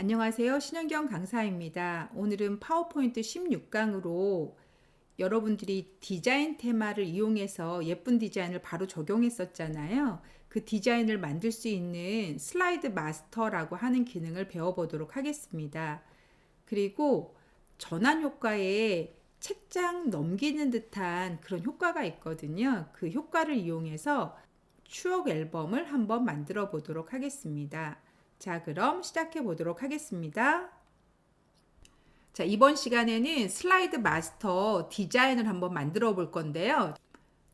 안녕하세요. 신현경 강사입니다. 오늘은 파워포인트 16강으로 여러분들이 디자인 테마를 이용해서 예쁜 디자인을 바로 적용했었잖아요. 그 디자인을 만들 수 있는 슬라이드 마스터라고 하는 기능을 배워보도록 하겠습니다. 그리고 전환 효과에 책장 넘기는 듯한 그런 효과가 있거든요. 그 효과를 이용해서 추억 앨범을 한번 만들어 보도록 하겠습니다. 자, 그럼 시작해 보도록 하겠습니다. 자, 이번 시간에는 슬라이드 마스터 디자인을 한번 만들어 볼 건데요.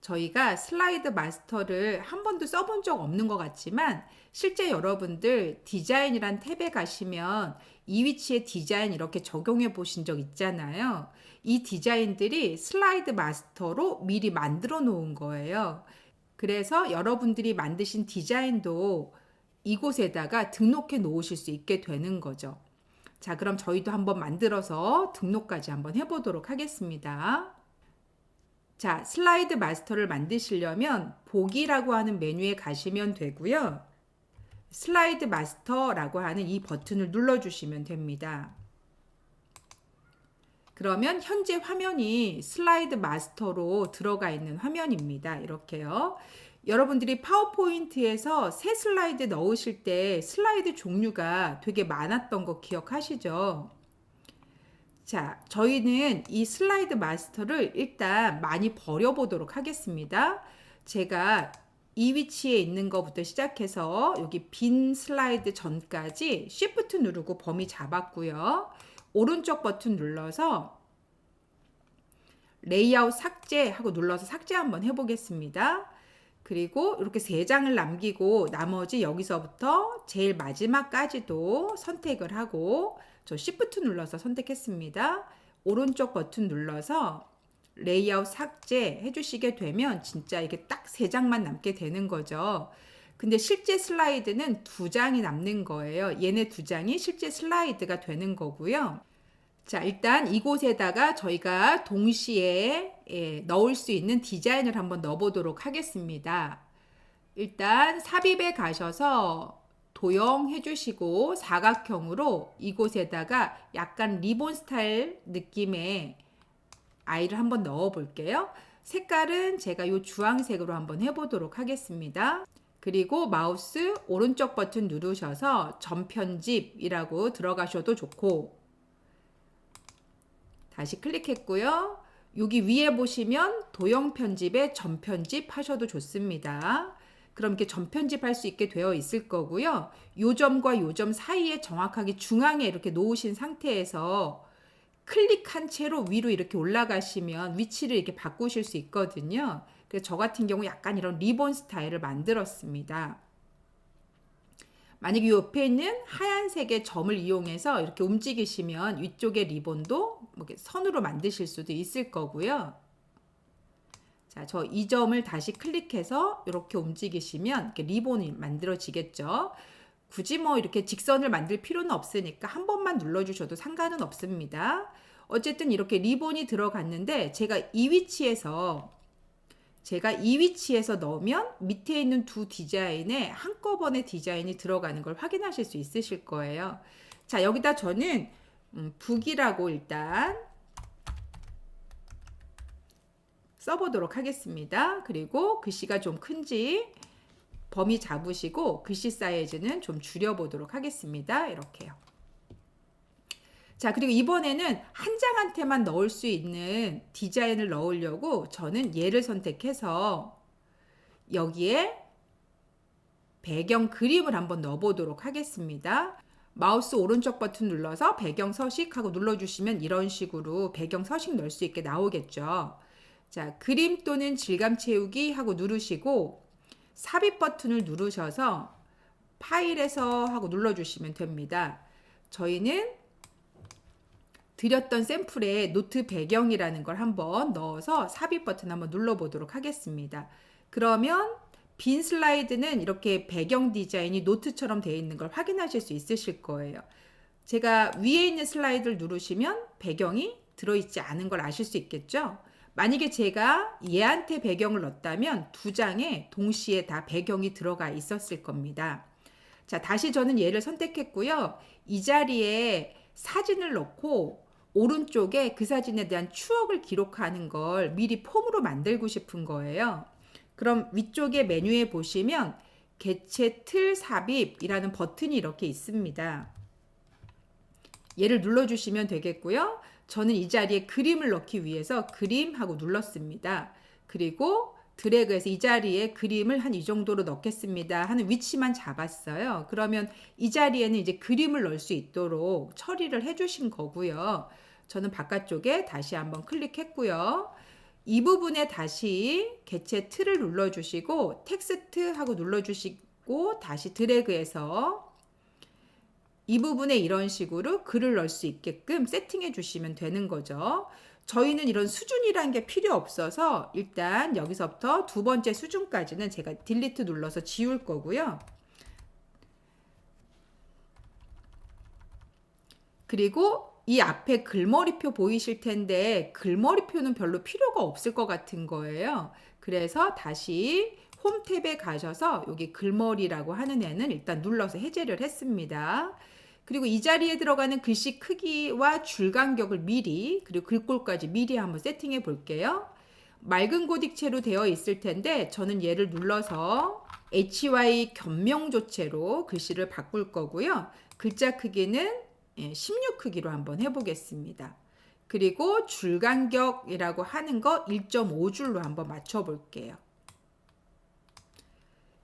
저희가 슬라이드 마스터를 한 번도 써본 적 없는 것 같지만 실제 여러분들 디자인이란 탭에 가시면 이 위치에 디자인 이렇게 적용해 보신 적 있잖아요. 이 디자인들이 슬라이드 마스터로 미리 만들어 놓은 거예요. 그래서 여러분들이 만드신 디자인도 이곳에다가 등록해 놓으실 수 있게 되는 거죠. 자, 그럼 저희도 한번 만들어서 등록까지 한번 해보도록 하겠습니다. 자, 슬라이드 마스터를 만드시려면 보기라고 하는 메뉴에 가시면 되고요. 슬라이드 마스터라고 하는 이 버튼을 눌러주시면 됩니다. 그러면 현재 화면이 슬라이드 마스터로 들어가 있는 화면입니다. 이렇게요. 여러분들이 파워포인트에서 새 슬라이드 넣으실 때 슬라이드 종류가 되게 많았던 거 기억하시죠? 자, 저희는 이 슬라이드 마스터를 일단 많이 버려보도록 하겠습니다. 제가 이 위치에 있는 것부터 시작해서 여기 빈 슬라이드 전까지 Shift 누르고 범위 잡았고요. 오른쪽 버튼 눌러서 레이아웃 삭제 하고 눌러서 삭제 한번 해보겠습니다. 그리고 이렇게 세 장을 남기고 나머지 여기서부터 제일 마지막까지도 선택을 하고 저 Shift 눌러서 선택했습니다. 오른쪽 버튼 눌러서 레이아웃 삭제 해주시게 되면 진짜 이게 딱 세 장만 남게 되는 거죠. 근데 실제 슬라이드는 두 장이 남는 거예요. 얘네 두 장이 실제 슬라이드가 되는 거고요. 자, 일단 이곳에다가 저희가 동시에 예, 넣을 수 있는 디자인을 한번 넣어보도록 하겠습니다. 일단 삽입에 가셔서 도형해 주시고 사각형으로 이곳에다가 약간 리본 스타일 느낌의 아이를 한번 넣어 볼게요. 색깔은 제가 이 주황색으로 한번 해보도록 하겠습니다. 그리고 마우스 오른쪽 버튼 누르셔서 전편집이라고 들어가셔도 좋고 다시 클릭했고요. 여기 위에 보시면 도형 편집에 전편집 하셔도 좋습니다. 그럼 이렇게 전편집할 수 있게 되어 있을 거고요. 요 점과 요점 사이에 정확하게 중앙에 이렇게 놓으신 상태에서 클릭한 채로 위로 이렇게 올라가시면 위치를 이렇게 바꾸실 수 있거든요. 그래서 저 같은 경우 약간 이런 리본 스타일을 만들었습니다. 만약에 옆에 있는 하얀색의 점을 이용해서 이렇게 움직이시면 위쪽의 리본도 뭐 선으로 만드실 수도 있을 거고요. 자, 저 이 점을 다시 클릭해서 이렇게 움직이시면 이렇게 리본이 만들어지겠죠. 굳이 뭐 이렇게 직선을 만들 필요는 없으니까 한 번만 눌러주셔도 상관은 없습니다. 어쨌든 이렇게 리본이 들어갔는데 제가 이 위치에서 제가 이 위치에서 넣으면 밑에 있는 두 디자인에 한꺼번에 디자인이 들어가는 걸 확인하실 수 있으실 거예요. 자, 여기다 저는 음, 북이라고 일단 써보도록 하겠습니다. 그리고 글씨가 좀 큰지 범위 잡으시고 글씨 사이즈는 좀 줄여보도록 하겠습니다. 이렇게요. 자, 그리고 이번에는 한 장한테만 넣을 수 있는 디자인을 넣으려고 저는 얘를 선택해서 여기에 배경 그림을 한번 넣어보도록 하겠습니다. 마우스 오른쪽 버튼 눌러서 배경 서식하고 눌러주시면 이런 식으로 배경 서식 넣을 수 있게 나오겠죠. 자, 그림 또는 질감 채우기 하고 누르시고 삽입 버튼을 누르셔서 파일에서 하고 눌러주시면 됩니다. 저희는 드렸던 샘플에 노트 배경이라는 걸 한번 넣어서 삽입 버튼 한번 눌러보도록 하겠습니다. 그러면 빈 슬라이드는 이렇게 배경 디자인이 노트처럼 되어 있는 걸 확인하실 수 있으실 거예요. 제가 위에 있는 슬라이드를 누르시면 배경이 들어있지 않은 걸 아실 수 있겠죠? 만약에 제가 얘한테 배경을 넣었다면 두 장에 동시에 다 배경이 들어가 있었을 겁니다. 자, 다시 저는 얘를 선택했고요. 이 자리에 사진을 넣고 오른쪽에 그 사진에 대한 추억을 기록하는 걸 미리 폼으로 만들고 싶은 거예요. 그럼 위쪽에 메뉴에 보시면 개체 틀 삽입이라는 버튼이 이렇게 있습니다. 얘를 눌러주시면 되겠고요. 저는 이 자리에 그림을 넣기 위해서 그림 하고 눌렀습니다. 그리고 드래그해서 이 자리에 그림을 한 이 정도로 넣겠습니다 하는 위치만 잡았어요. 그러면 이 자리에는 이제 그림을 넣을 수 있도록 처리를 해주신 거고요. 저는 바깥쪽에 다시 한번 클릭했고요. 이 부분에 다시 개체 틀을 눌러주시고 텍스트 하고 눌러주시고 다시 드래그해서 이 부분에 이런 식으로 글을 넣을 수 있게끔 세팅해 주시면 되는 거죠. 저희는 이런 수준이란 게 필요 없어서 일단 여기서부터 두 번째 수준까지는 제가 딜리트 눌러서 지울 거고요. 그리고 이 앞에 글머리표 보이실 텐데 글머리표는 별로 필요가 없을 것 같은 거예요. 그래서 다시 홈 탭에 가셔서 여기 글머리라고 하는 애는 일단 눌러서 해제를 했습니다. 그리고 이 자리에 들어가는 글씨 크기와 줄 간격을 미리 그리고 글꼴까지 미리 한번 세팅해 볼게요. 맑은 고딕체로 되어 있을 텐데 저는 얘를 눌러서 HY 겸명 조체로 글씨를 바꿀 거고요. 글자 크기는 16 예, 크기로 한번 해보겠습니다. 그리고 줄 간격이라고 하는 거 1.5줄로 한번 맞춰 볼게요.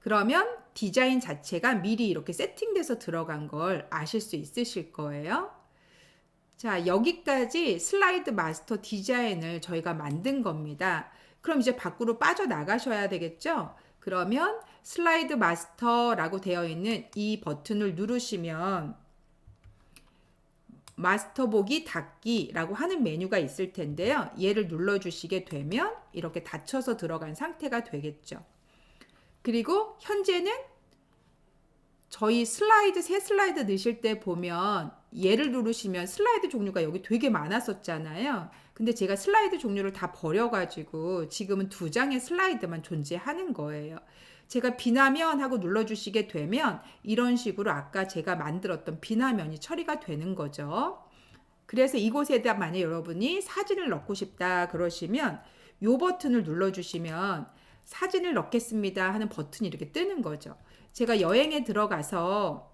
그러면 디자인 자체가 미리 이렇게 세팅돼서 들어간 걸 아실 수 있으실 거예요. 자, 여기까지 슬라이드 마스터 디자인을 저희가 만든 겁니다. 그럼 이제 밖으로 빠져나가셔야 되겠죠? 그러면 슬라이드 마스터라고 되어 있는 이 버튼을 누르시면 마스터 보기 닫기라고 하는 메뉴가 있을 텐데요. 얘를 눌러주시게 되면 이렇게 닫혀서 들어간 상태가 되겠죠. 그리고 현재는 저희 슬라이드 새 슬라이드 넣으실 때 보면 얘를 누르시면 슬라이드 종류가 여기 되게 많았었잖아요. 근데 제가 슬라이드 종류를 다 버려가지고 지금은 두 장의 슬라이드만 존재하는 거예요. 제가 비나면 하고 눌러주시게 되면 이런 식으로 아까 제가 만들었던 비나면이 처리가 되는 거죠. 그래서 이곳에다 만약 여러분이 사진을 넣고 싶다 그러시면 이 버튼을 눌러주시면 사진을 넣겠습니다 하는 버튼이 이렇게 뜨는 거죠. 제가 여행에 들어가서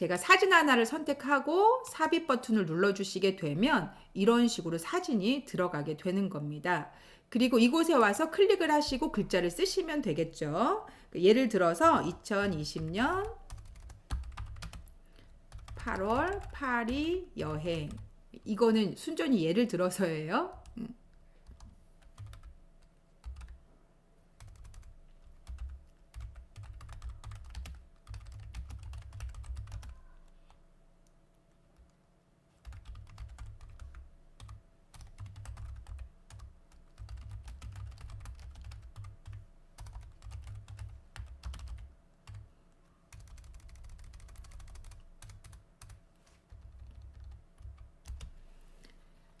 제가 사진 하나를 선택하고 삽입 버튼을 눌러주시게 되면 이런 식으로 사진이 들어가게 되는 겁니다. 그리고 이곳에 와서 클릭을 하시고 글자를 쓰시면 되겠죠. 예를 들어서 2020년 8월 파리 여행 이거는 순전히 예를 들어서예요.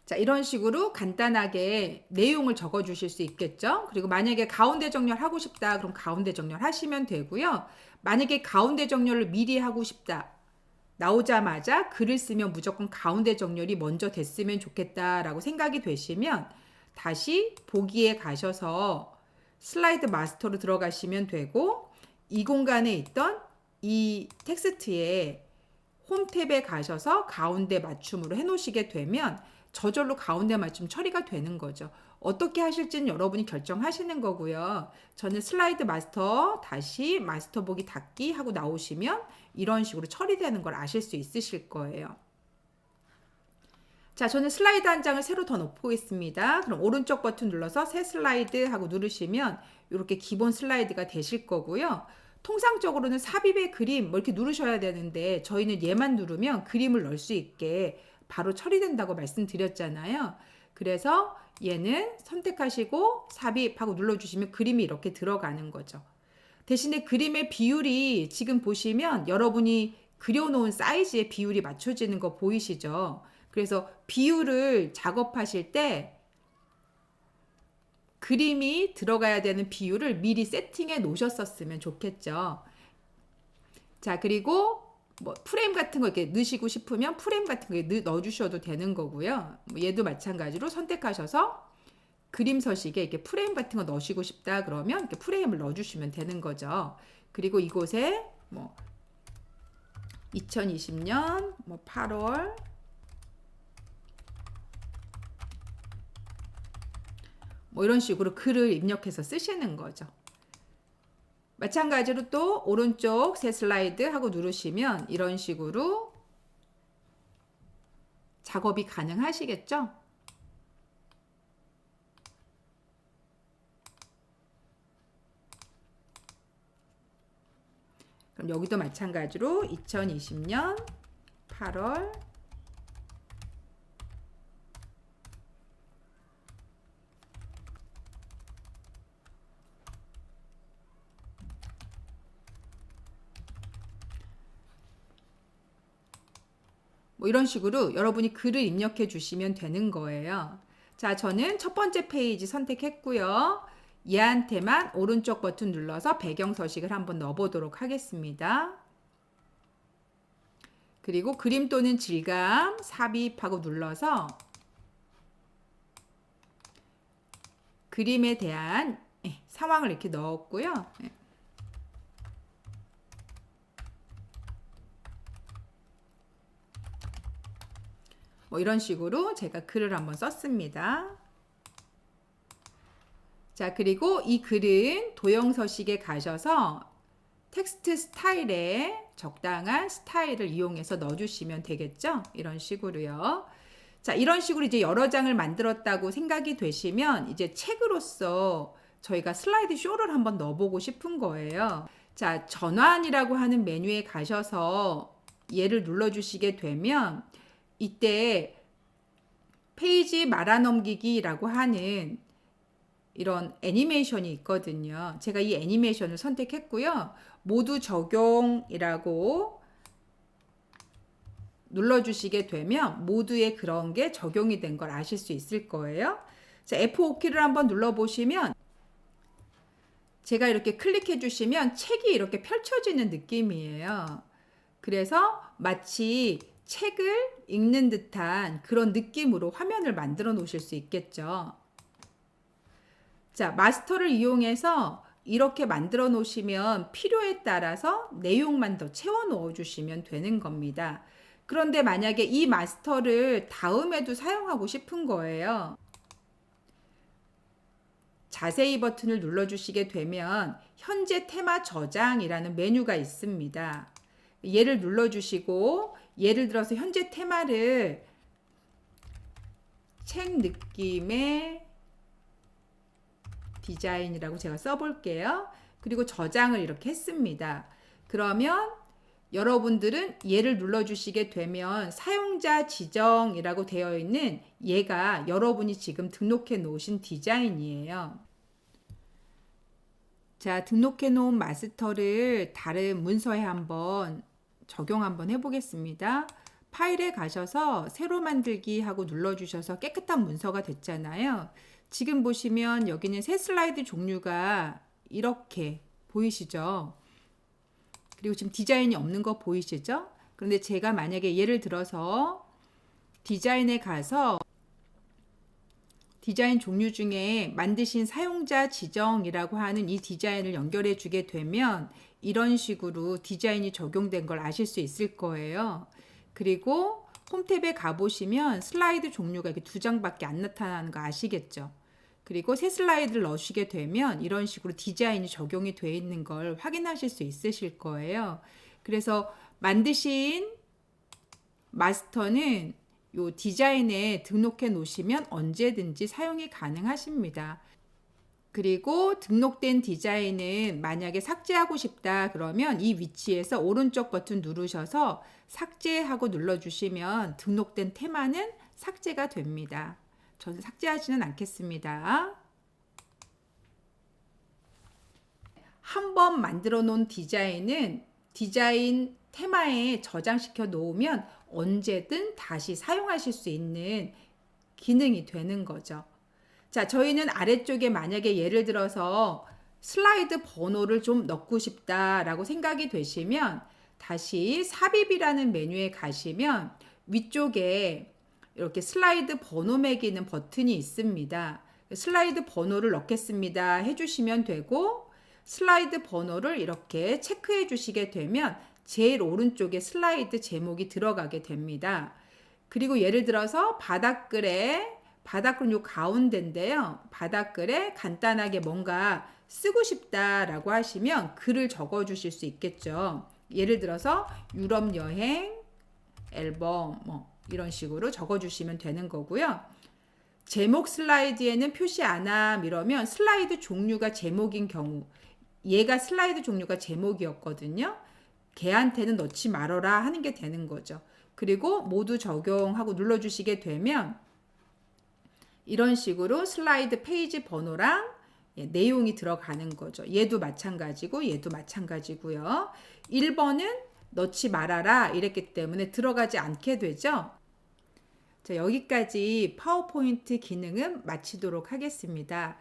자, 이런 식으로 간단하게 내용을 적어 주실 수 있겠죠? 그리고 만약에 가운데 정렬 하고 싶다. 그럼 가운데 정렬 하시면 되고요. 만약에 가운데 정렬을 미리 하고 싶다. 나오자마자 글을 쓰면 무조건 가운데 정렬이 먼저 됐으면 좋겠다라고 생각이 되시면 다시 보기에 가셔서 슬라이드 마스터로 들어가시면 되고 이 공간에 있던 이 텍스트에 홈 탭에 가셔서 가운데 맞춤으로 해 놓으시게 되면 저절로 가운데 맞춤 처리가 되는 거죠. 어떻게 하실지는 여러분이 결정하시는 거고요. 저는 슬라이드 마스터 다시 마스터 보기 닫기 하고 나오시면 이런 식으로 처리되는 걸 아실 수 있으실 거예요. 자, 저는 슬라이드 한 장을 새로 더 넣고 있습니다. 그럼 오른쪽 버튼 눌러서 새 슬라이드 하고 누르시면 이렇게 기본 슬라이드가 되실 거고요. 통상적으로는 삽입의 그림 뭐 이렇게 누르셔야 되는데 저희는 얘만 누르면 그림을 넣을 수 있게 바로 처리된다고 말씀드렸잖아요. 그래서 얘는 선택하시고 삽입하고 눌러주시면 그림이 이렇게 들어가는 거죠. 대신에 그림의 비율이 지금 보시면 여러분이 그려놓은 사이즈의 비율이 맞춰지는 거 보이시죠? 그래서 비율을 작업하실 때 그림이 들어가야 되는 비율을 미리 세팅해 놓으셨었으면 좋겠죠. 자, 그리고 뭐 프레임 같은 거 이렇게 넣으시고 싶으면 프레임 같은 거 넣어 주셔도 되는 거고요. 뭐 얘도 마찬가지로 선택하셔서 그림 서식에 이렇게 프레임 같은 거 넣으시고 싶다 그러면 이렇게 프레임을 넣어 주시면 되는 거죠. 그리고 이곳에 뭐 2020년 뭐 8월 뭐 이런 식으로 글을 입력해서 쓰시는 거죠. 마찬가지로 또 오른쪽 새 슬라이드 하고 누르시면 이런 식으로 작업이 가능하시겠죠? 그럼 여기도 마찬가지로 2020년 8월 뭐 이런 식으로 여러분이 글을 입력해 주시면 되는 거예요. 자, 저는 첫 번째 페이지 선택했고요. 얘한테만 오른쪽 버튼 눌러서 배경 서식을 한번 넣어보도록 하겠습니다. 그리고 그림 또는 질감 삽입하고 눌러서 그림에 대한 예, 상황을 이렇게 넣었고요. 뭐 이런 식으로 제가 글을 한번 썼습니다. 자, 그리고 이 글은 도형 서식에 가셔서 텍스트 스타일에 적당한 스타일을 이용해서 넣어주시면 되겠죠? 이런 식으로요. 자, 이런 식으로 이제 여러 장을 만들었다고 생각이 되시면 이제 책으로서 저희가 슬라이드 쇼를 한번 넣어보고 싶은 거예요. 자, 전환이라고 하는 메뉴에 가셔서 얘를 눌러주시게 되면 이때 페이지 말아넘기기라고 하는 이런 애니메이션이 있거든요. 제가 이 애니메이션을 선택했고요. 모두 적용이라고 눌러주시게 되면 모두의 그런 게 적용이 된 걸 아실 수 있을 거예요. 자, F5키를 한번 눌러보시면 제가 이렇게 클릭해 주시면 책이 이렇게 펼쳐지는 느낌이에요. 그래서 마치 책을 읽는 듯한 그런 느낌으로 화면을 만들어 놓으실 수 있겠죠. 자, 마스터를 이용해서 이렇게 만들어 놓으시면 필요에 따라서 내용만 더 채워 넣어 주시면 되는 겁니다. 그런데 만약에 이 마스터를 다음에도 사용하고 싶은 거예요. 자세히 버튼을 눌러 주시게 되면 현재 테마 저장이라는 메뉴가 있습니다. 얘를 눌러 주시고 예를 들어서 현재 테마를 책 느낌의 디자인이라고 제가 써볼게요. 그리고 저장을 이렇게 했습니다. 그러면 여러분들은 얘를 눌러주시게 되면 사용자 지정이라고 되어 있는 얘가 여러분이 지금 등록해 놓으신 디자인이에요. 자, 등록해 놓은 마스터를 다른 문서에 한번 적용 한번 해보겠습니다. 파일에 가셔서 새로 만들기 하고 눌러주셔서 깨끗한 문서가 됐잖아요. 지금 보시면 여기는 새 슬라이드 종류가 이렇게 보이시죠? 그리고 지금 디자인이 없는 거 보이시죠? 그런데 제가 만약에 예를 들어서 디자인에 가서 디자인 종류 중에 만드신 사용자 지정이라고 하는 이 디자인을 연결해 주게 되면 이런 식으로 디자인이 적용된 걸 아실 수 있을 거예요. 그리고 홈탭에 가보시면 슬라이드 종류가 이렇게 두 장밖에 안 나타나는 거 아시겠죠? 그리고 새 슬라이드를 넣으시게 되면 이런 식으로 디자인이 적용이 되어 있는 걸 확인하실 수 있으실 거예요. 그래서 만드신 마스터는 요 디자인에 등록해 놓으시면 언제든지 사용이 가능하십니다. 그리고 등록된 디자인은 만약에 삭제하고 싶다 그러면 이 위치에서 오른쪽 버튼 누르셔서 삭제하고 눌러주시면 등록된 테마는 삭제가 됩니다. 저는 삭제하지는 않겠습니다. 한 번 만들어 놓은 디자인은 디자인 테마에 저장시켜 놓으면 언제든 다시 사용하실 수 있는 기능이 되는 거죠. 자, 저희는 아래쪽에 만약에 예를 들어서 슬라이드 번호를 좀 넣고 싶다라고 생각이 되시면 다시 삽입이라는 메뉴에 가시면 위쪽에 이렇게 슬라이드 번호 매기는 버튼이 있습니다. 슬라이드 번호를 넣겠습니다 해주시면 되고 슬라이드 번호를 이렇게 체크해 주시게 되면 제일 오른쪽에 슬라이드 제목이 들어가게 됩니다. 그리고 예를 들어서 바닥글에 바닥글은 요 가운데인데요. 바닥글에 간단하게 뭔가 쓰고 싶다라고 하시면 글을 적어 주실 수 있겠죠. 예를 들어서 유럽 여행 앨범 뭐 이런 식으로 적어 주시면 되는 거고요. 제목 슬라이드에는 표시 안함 이러면 슬라이드 종류가 제목인 경우 얘가 슬라이드 종류가 제목이었거든요. 걔한테는 넣지 말아라 하는 게 되는 거죠. 그리고 모두 적용하고 눌러주시게 되면 이런 식으로 슬라이드 페이지 번호랑 예, 내용이 들어가는 거죠. 얘도 마찬가지고 얘도 마찬가지고요. 1번은 넣지 말아라 이랬기 때문에 들어가지 않게 되죠. 자, 여기까지 파워포인트 기능은 마치도록 하겠습니다.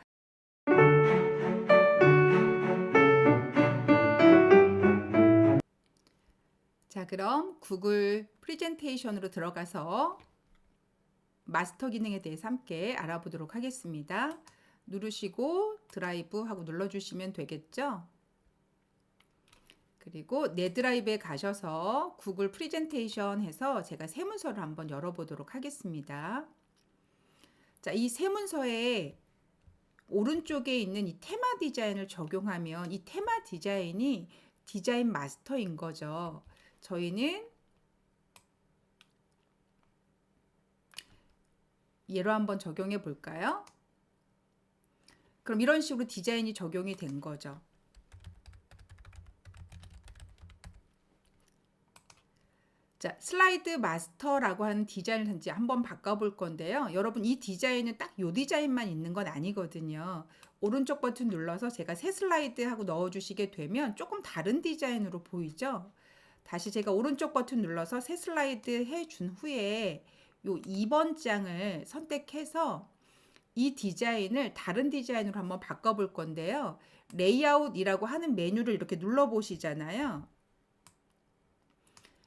자, 그럼 구글 프레젠테이션으로 들어가서 마스터 기능에 대해서 함께 알아보도록 하겠습니다. 누르시고 드라이브 하고 눌러주시면 되겠죠? 그리고 내 드라이브에 가셔서 구글 프레젠테이션 해서 제가 새 문서를 한번 열어보도록 하겠습니다. 자, 이 새 문서에 오른쪽에 있는 이 테마 디자인을 적용하면 이 테마 디자인이 디자인 마스터인 거죠. 저희는 예로 한번 적용해 볼까요? 그럼 이런 식으로 디자인이 적용이 된 거죠. 자, 슬라이드 마스터라고 하는 디자인을 이제 한번 바꿔볼 건데요. 여러분 이 디자인은 딱 요 디자인만 있는 건 아니거든요. 오른쪽 버튼 눌러서 제가 새 슬라이드 하고 넣어주시게 되면 조금 다른 디자인으로 보이죠? 다시 제가 오른쪽 버튼 눌러서 새 슬라이드 해준 후에 요 2번 장을 선택해서 이 디자인을 다른 디자인으로 한번 바꿔볼 건데요. 레이아웃이라고 하는 메뉴를 이렇게 눌러보시잖아요.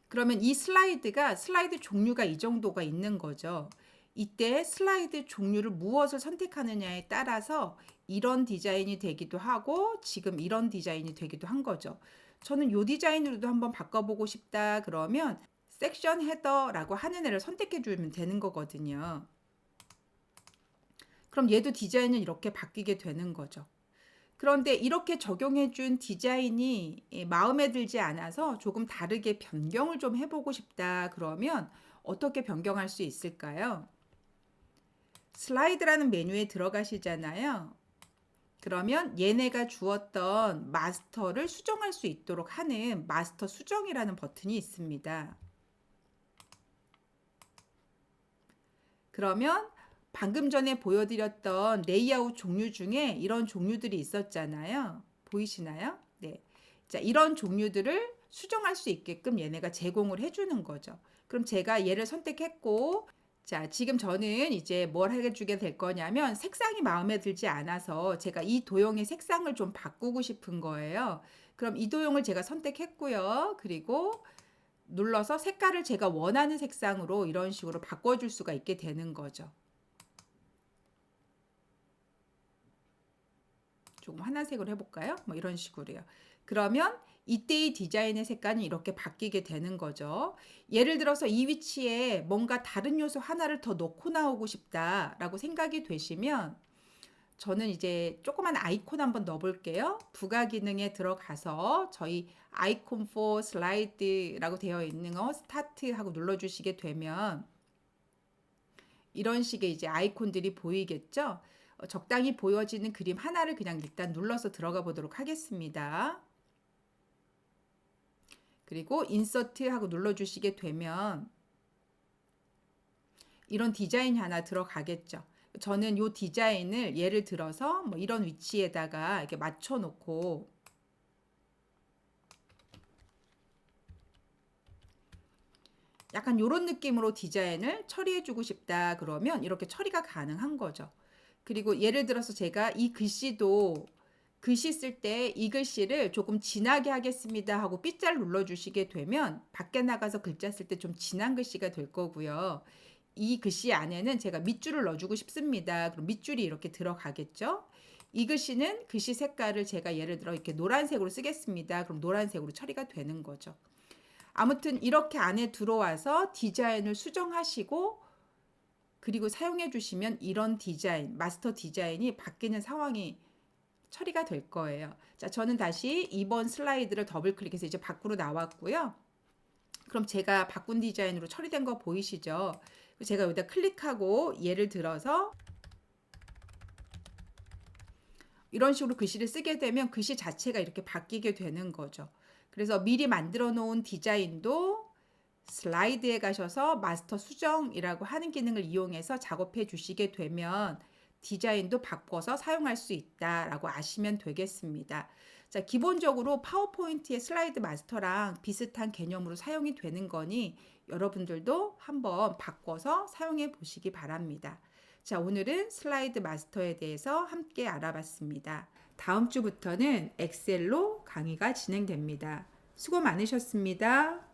그러면 이 슬라이드가 슬라이드 종류가 이 정도가 있는 거죠. 이때 슬라이드 종류를 무엇을 선택하느냐에 따라서 이런 디자인이 되기도 하고 지금 이런 디자인이 되기도 한 거죠. 저는 이 디자인으로도 한번 바꿔보고 싶다 그러면 섹션 헤더라고 하는 애를 선택해 주면 되는 거거든요. 그럼 얘도 디자인은 이렇게 바뀌게 되는 거죠. 그런데 이렇게 적용해 준 디자인이 예, 마음에 들지 않아서 조금 다르게 변경을 좀 해보고 싶다 그러면 어떻게 변경할 수 있을까요? 슬라이드라는 메뉴에 들어가시잖아요. 그러면 얘네가 주었던 마스터를 수정할 수 있도록 하는 마스터 수정이라는 버튼이 있습니다. 그러면 방금 전에 보여드렸던 레이아웃 종류 중에 이런 종류들이 있었잖아요. 보이시나요? 네. 자, 이런 종류들을 수정할 수 있게끔 얘네가 제공을 해주는 거죠. 그럼 제가 얘를 선택했고, 자, 지금 저는 이제 뭘 해주게 될 거냐면 색상이 마음에 들지 않아서 제가 이 도형의 색상을 좀 바꾸고 싶은 거예요. 그럼 이 도형을 제가 선택했고요. 그리고 눌러서 색깔을 제가 원하는 색상으로 이런 식으로 바꿔줄 수가 있게 되는 거죠. 조금 하나색으로 해볼까요? 뭐 이런 식으로요. 그러면 이때의 디자인의 색깔은 이렇게 바뀌게 되는 거죠. 예를 들어서 이 위치에 뭔가 다른 요소 하나를 더 넣고 나오고 싶다라고 생각이 되시면 저는 이제 조그만 아이콘 한번 넣어볼게요. 부가 기능에 들어가서 저희 아이콘 4 슬라이드라고 되어 있는 거 스타트 하고 눌러주시게 되면 이런 식의 이제 아이콘들이 보이겠죠. 어, 적당히 보여지는 그림 하나를 그냥 일단 눌러서 들어가 보도록 하겠습니다. 그리고 인서트 하고 눌러주시게 되면 이런 디자인이 하나 들어가겠죠. 저는 이 디자인을 예를 들어서 뭐 이런 위치에다가 이렇게 맞춰 놓고 약간 이런 느낌으로 디자인을 처리해 주고 싶다 그러면 이렇게 처리가 가능한 거죠. 그리고 예를 들어서 제가 이 글씨도 글씨 쓸 때 이 글씨를 조금 진하게 하겠습니다 하고 빗자를 눌러주시게 되면 밖에 나가서 글자 쓸 때 좀 진한 글씨가 될 거고요. 이 글씨 안에는 제가 밑줄을 넣어주고 싶습니다. 그럼 밑줄이 이렇게 들어가겠죠? 이 글씨는 글씨 색깔을 제가 예를 들어 이렇게 노란색으로 쓰겠습니다. 그럼 노란색으로 처리가 되는 거죠. 아무튼 이렇게 안에 들어와서 디자인을 수정하시고 그리고 사용해 주시면 이런 디자인, 마스터 디자인이 바뀌는 상황이 처리가 될 거예요. 자, 저는 다시 2번 슬라이드를 더블 클릭해서 이제 밖으로 나왔고요. 그럼 제가 바꾼 디자인으로 처리된 거 보이시죠? 제가 여기다 클릭하고 예를 들어서 이런 식으로 글씨를 쓰게 되면 글씨 자체가 이렇게 바뀌게 되는 거죠. 그래서 미리 만들어 놓은 디자인도 슬라이드에 가셔서 마스터 수정이라고 하는 기능을 이용해서 작업해 주시게 되면 디자인도 바꿔서 사용할 수 있다라고 아시면 되겠습니다. 자, 기본적으로 파워포인트의 슬라이드 마스터랑 비슷한 개념으로 사용이 되는 거니 여러분들도 한번 바꿔서 사용해 보시기 바랍니다. 자, 오늘은 슬라이드 마스터에 대해서 함께 알아봤습니다. 다음 주부터는 엑셀로 강의가 진행됩니다. 수고 많으셨습니다.